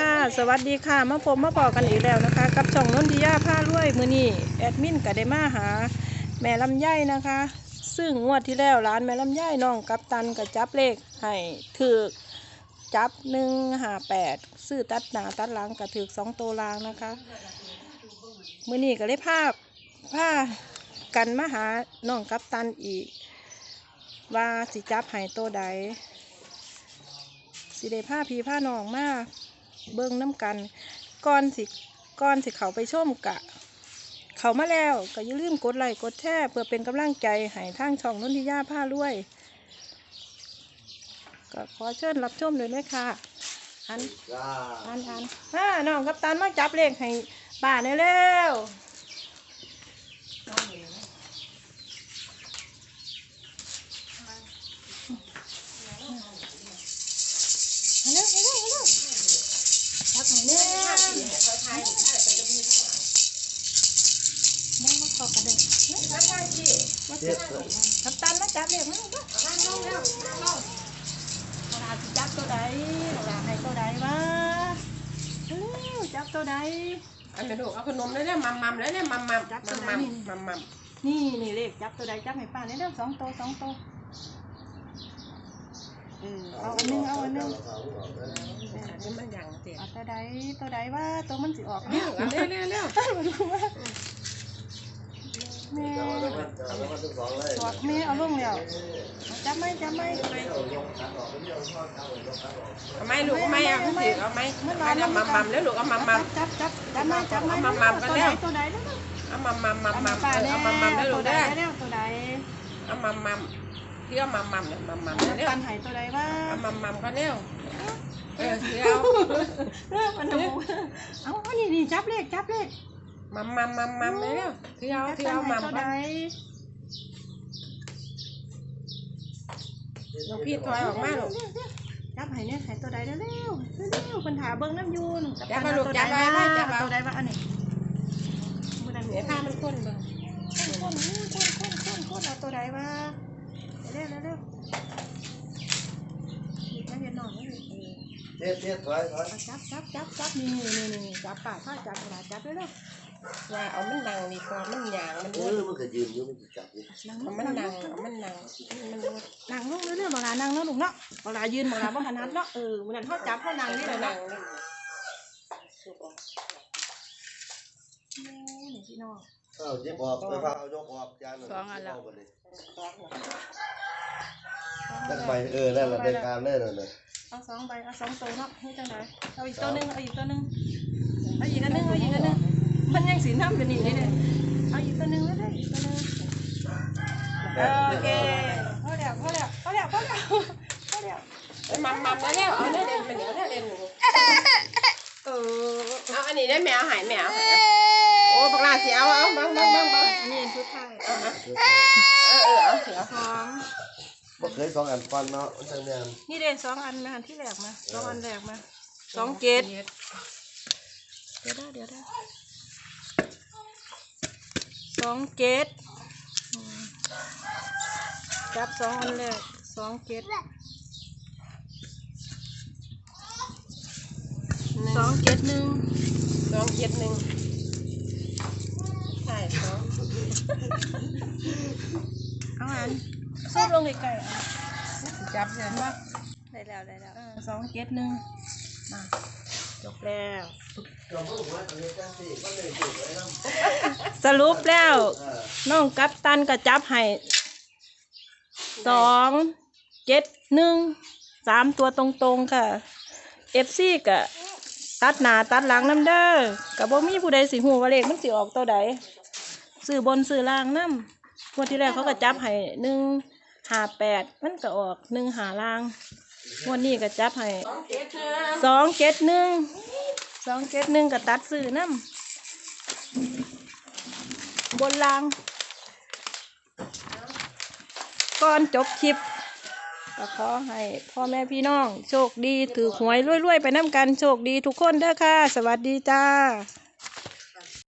ค่ะ สวัสดีค่ะมาพบมาพอกันอีกแล้วนะคะ กับช่องนนทิยาผ้ารวยมือนี้แอดมินก็ได้มาหา แม่ลำไยนะคะ ซึ่งงวดที่แล้วร้านแม่ลำไยน้องกับตันก็จับเลขให้ถือจับหนึ่งหาแปดซื้อตัดหนาตัดหลังก็ถือสองตัวลางนะคะมือนี้ก็เลยพาพากันมาหาน้องกับตันอีก ว่าสิจับให้ตัวใดสิได้ผ้าพีผ้านองมา เบิ่งน้ำกันก่อนสิก่อนสิเขาไปชมกะ เขามาแล้วก็อย่าลืมกดไลค์กดแชร์เพื่อเป็นกำลังใจให้ทางช่องนนทิยาผ้ารวยก็ขอเชิญรับชมเลยไหมค่ะอันอันอันอ่าน้องกับตันมาจับเลขให้ป้าในอยเร็ว ที่มาเจ็จัดบกับตันมาจับเลขมาลูกมาเวลาสิจับตัวใดเวลาให้ตัวใดวะเร็วจับตัวใดอันนี้ลูกเอาขนมเลยเนี่ยมัมมัมเลยเนี่ยมัมมัมจับมัมตัวมัมไหนมัมมัมนี่นี่เลขจับตัวใดจับให้ป้าเนี่ยเด้อสองตัวสองตัวเออเอาอันหนึงเอาอันหนึงอันนี้มันอย่างเจ็บเอาตัวใดตัวใดว่าตัวมันสิออกเร็วเร็วเร็วเร็วมาดูว่า แม่สอดแม่เอาลงแล้วเอาจับไหมจับไหมเอาไหมลูกเอาไหมเอาถือเอาไหมเอาเนี่ยมัมมัมแล้วลูกเอามัมมัมจับจับจับไหมจับไหมเอามาๆกันตัวแล้ใดวตัวใดเด้อเอามัมมัมมัมมัมเอามัมมัมแล้วลูกได้ตัวใดเอามัมมัมเที่เอามัมมัมเนี่ยมัมมัมเร็วปันไห้ตัวใดว่าเอามัมมัมก็เร็วเออเร็วเริ่มมันเอาเอาอันนี้นี่จับเลขจับเลข มัมมัมมัมมัมเร็วที่เอาที่เอามัมตัวก็ใดน้องพี่ถอยออกมาลูกจับให้เนี่ยให้ตัวใดเร็วเร็วเร็วปัญหาเบิ้งน้ำยูนจับมาลูกจับมาได้จับมาตัวใดว่าอันนี้มือนั้นเดี๋ยวผ้ามันข้นเบิ่งข้นข้นข้นข้นข้นเอาตัวใดว่าเร็วเร็วเร็วหยิบมาเห็นหน่อยนะ เออเจ็ดเจ็ดถอยถอยเอาจับจับจับจับนี่นี่นี่จับป่าถ้าจับกระดาษจับเร็วเร็วว่าเอามันดังดีกว่ามันหยางมันเออ้วนอมันก็ยืนอยู่มันจะจับอยู่นั่งเอามันดังเอามันดังมันอ้วนนั่งลงเรื่อยๆบอกลานั่งแล้วลูกเนาะบอกลายืนบอกลาบ่ถนัดเนาะเออมือนั้นเขาจับเขานั่งนี่มัแหละนดัเนาะงนี่พี่น้องเอาเจ็บออกไปพาเอายกออกจานตั้งไปเออนั่นแหละเป็นการเล่นเลย เอาสองใบเอาสองตัวเนาะให้จังไดเอาอีกตัวหนึงเอาอีกตัวหนึงเอาอีกอันหนึงเอาอีกอันหนึงมันยังสีน้ำเป็นอีกนี่เลยเอาอีกตัวหนึงแล้วได้อีกตัวหนึงโอเคพอแล้วพอแล้วพอแล้วพอแล้วพอแล้วมัมมัมแล้วแล้วเอาได้เด่นเป็นเดี๋ยวได้เด่นเออเอาอันนี้ได้แมวหายแมวโอ้ปากลาสิเอาเอาบังบังบังบังนี่ชุดไทยเออเออเอาเสือสอง บ่เคยสองอันฟันเนาะทั้งนี้นี่เด่นสองอันมาอันที่แรกมาสองอันแรกมาสองเกตเดี๋ยวได้เดี๋ยวได้สองเกตอืมจับสองอันแรกสองเกตสองเกตหนึ่งสองเจ็ดหนึ่งใช่สองเอาอัน ซูบลงไกลๆอะจับเห็นปะได้แล้วได้แล้วสองเกตหนึ่งมาจบแล้วสรุปแล้วน้องกัปตันก็จับให้สองเจ็ดหนึ่งสามตัวตรงๆค่ะเอฟซีก็ตัดหน้าตัดหลังน้ำเด้อกับบ่มีผู้ใดสิหูว่าเลขมันสิออกตัวใดซื้อบนซื้อล่างน้ำ งวดที่แรกเขาก็จับให้หนึ่งหาแปดมันก็ออกหนึ่งหาล่างงวดนี้ก็จับให้สองเจ็ดหนึ่งสองเจ็ดหนึ่งสองเจ็ดหนึ่งก็ตัดซื้อน้ำบนล่างก่อนจบคลิปก็ขอให้พ่อแม่พี่น้อง โชคดีถือหวยรวยๆ ไปน้ำกันโชคดีทุกคนเด้อค่ะ สวัสดีจ้า